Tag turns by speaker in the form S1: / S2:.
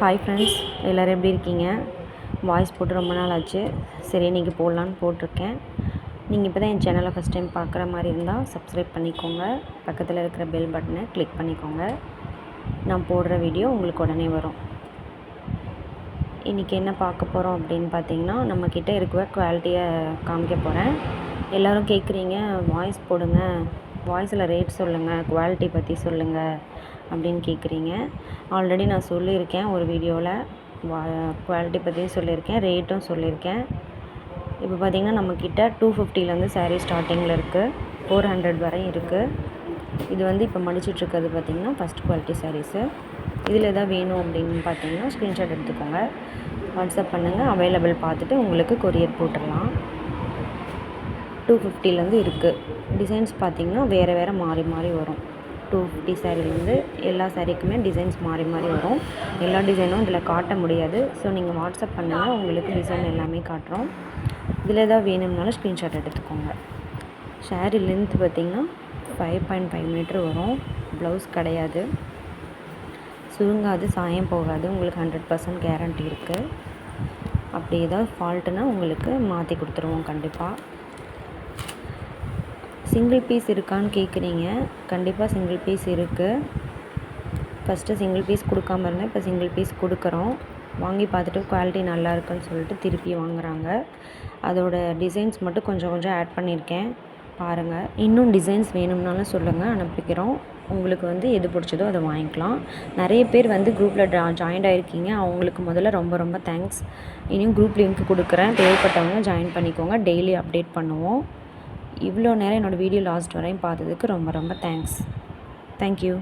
S1: Hi friends எல்லோரும் எப்படி இருக்கீங்க? வாய்ஸ் போட்டு ரொம்ப நாள் ஆச்சு. சரி இன்றைக்கி போடலான்னு போட்டிருக்கேன். நீங்கள் இப்போ தான் என் சேனலை ஃபஸ்ட் டைம் பார்க்குற மாதிரி இருந்தால் சப்ஸ்கிரைப் பண்ணிக்கோங்க. பக்கத்தில் இருக்கிற பெல் பட்டனை கிளிக் பண்ணிக்கோங்க. நான் போடுற வீடியோ உங்களுக்கு உடனே வரும். இன்றைக்கி என்ன பார்க்க போகிறோம் அப்படின்னு பார்த்தீங்கன்னா நம்மக்கிட்ட இருக்கிற குவாலிட்டியை காமிக்க போகிறேன் எல்லோரும் கேட்குறீங்க வாய்ஸ் போடுங்க. வாய்ஸில் ரேட் சொல்லுங்கள் குவாலிட்டி பற்றி சொல்லுங்கள் அப்படின்னு கேட்குறீங்க. ஆல்ரெடி நான் சொல்லியிருக்கேன் ஒரு வீடியோவில் வா குவாலிட்டி பற்றியும் சொல்லியிருக்கேன் ரேட்டும் சொல்லியிருக்கேன். இப்போ பார்த்திங்கன்னா நம்மக்கிட்ட டூ ஃபிஃப்டிலேருந்து சாரீ ஸ்டார்டிங்கில் இருக்குது ஃபோர் ஹண்ட்ரட் வரையும் இருக்குது இது வந்து இப்போ மடிச்சிட்ருக்கிறது பார்த்திங்கன்னா ஃபஸ்ட் குவாலிட்டி சாரீஸு இதில் எதாவது வேணும் அப்படின்னு பார்த்தீங்கன்னா ஸ்க்ரீன்ஷாட் எடுத்துக்கோங்க. வாட்ஸ்அப் பண்ணுங்கள் அவைலபிள் பார்த்துட்டு உங்களுக்கு கொரியர் போட்டுடலாம். டூ ஃபிஃப்டிலேருந்து இருக்குது டிசைன்ஸ் பார்த்திங்கன்னா வேறு வேறு மாறி மாறி வரும். டூ ஃபிஃப்டி சாரீலேருந்து எல்லா சாரீக்குமே டிசைன்ஸ் மாறி மாறி வரும். எல்லா டிசைனும் இதில் காட்ட முடியாது. ஸோ நீங்கள் வாட்ஸ்அப் பண்ணுங்கள் உங்களுக்கு டிசைன் எல்லாமே காட்டுறோம். இதில் எதாவது வேணும்னாலும் ஸ்க்ரீன்ஷாட் எடுத்துக்கோங்க. ஷேரி லென்த் பார்த்திங்கன்னா ஃபைவ் பாயிண்ட் ஃபைவ் மீட்ரு வரும். ப்ளவுஸ் கிடையாது. சுருங்காது சாயம் போகாது. உங்களுக்கு ஹண்ட்ரட் பர்சன்ட் கேரண்டி இருக்குது அப்படி ஏதாவது ஃபால்ட்டுனா உங்களுக்கு மாற்றி கொடுத்துருவோம் கண்டிப்பாக சிங்கிள் பீஸ் இருக்கான்னு கேட்குறீங்க கண்டிப்பாக சிங்கிள் பீஸ் இருக்குது ஃபஸ்ட்டு சிங்கிள் பீஸ் கொடுக்காம இருந்தேன் இப்போ சிங்கிள் பீஸ் கொடுக்குறோம். வாங்கி பார்த்துட்டு குவாலிட்டி நல்லா இருக்குன்னு சொல்லிட்டு திருப்பி வாங்குகிறாங்க அதோட டிசைன்ஸ் மட்டும் கொஞ்சம் கொஞ்சம் ஆட் பண்ணியிருக்கேன் பாருங்கள் இன்னும் டிசைன்ஸ் வேணும்னாலும் சொல்லுங்கள் அனுப்பிக்கிறோம். உங்களுக்கு வந்து எது பிடிச்சதோ அதை வாங்கிக்கலாம். நிறைய பேர் வந்து குரூப்பில் ஜா ஜாயின்ட் ஆகிருக்கீங்க அவங்களுக்கு முதல்ல ரொம்ப ரொம்ப தேங்க்ஸ் இனியும் குரூப் லிங்க் கொடுக்குறேன். தேவைப்பட்டவங்க ஜாயின் பண்ணிக்கோங்க. டெய்லி அப்டேட் பண்ணுவோம். இவ்வளோ நேரம் என்னோடய வீடியோ லாஸ்ட் வரையும் பார்த்ததுக்கு ரொம்ப ரொம்ப தேங்க்ஸ் தேங்க்யூ